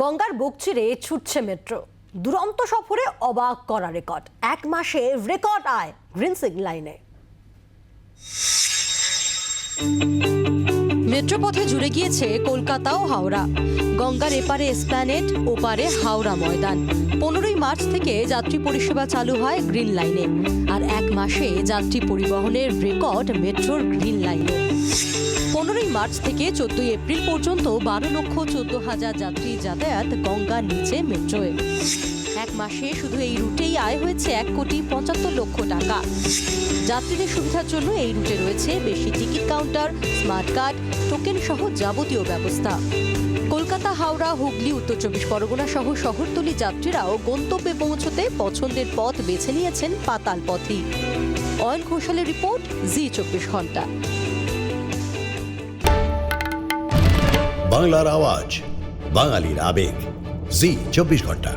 গঙ্গার বুক চিরে ছুটছে মেট্রো। দুরন্ত সফরে অবাক করা রেকর্ড। এক মাসে রেকর্ড আয় গ্রিন সিগন্যাল। লাইনে মেট্রো পথে জুড়ে গিয়েছে কলকাতা ও হাওড়া। গঙ্গার এপারে এসপ্ল্যানেট, ওপারে হাওড়া ময়দান। পনেরোই মার্চ থেকে যাত্রী পরিষেবা চালু হয় গ্রিন লাইনে। আর এক মাসে যাত্রী পরিবহনের রেকর্ড মেট্রোর গ্রিন লাইনে। পনেরোই মার্চ থেকে চোদ্দই এপ্রিল পর্যন্ত বারো লক্ষ চোদ্দ হাজার যাত্রী যাতায়াত গঙ্গার নিচে মেট্রোয়। এক মাসে শুধু এই রুটেই আয় হয়েছে এক কোটি পঁচাত্তর লক্ষ টাকা। যাত্রীদের সুবিধার জন্য এই রুটে রয়েছে বেশি ticket counter, smart card, token সহ যাবতীয় ব্যবস্থা। কলকাতা, হাওড়া, হুগলি, উত্তর চব্বিশ পরগনা সহ শহরতলি যাত্রীরাও গন্তব্যে পৌঁছতে পছন্দের পথ বেছে নিয়েছেন পাতাল পথই অয়ন ঘোষালের রিপোর্ট, জি চব্বিশ ঘণ্টা। বাংলার আওয়াজ, বাঙালির আবেগ, জি চব্বিশ ঘণ্টা।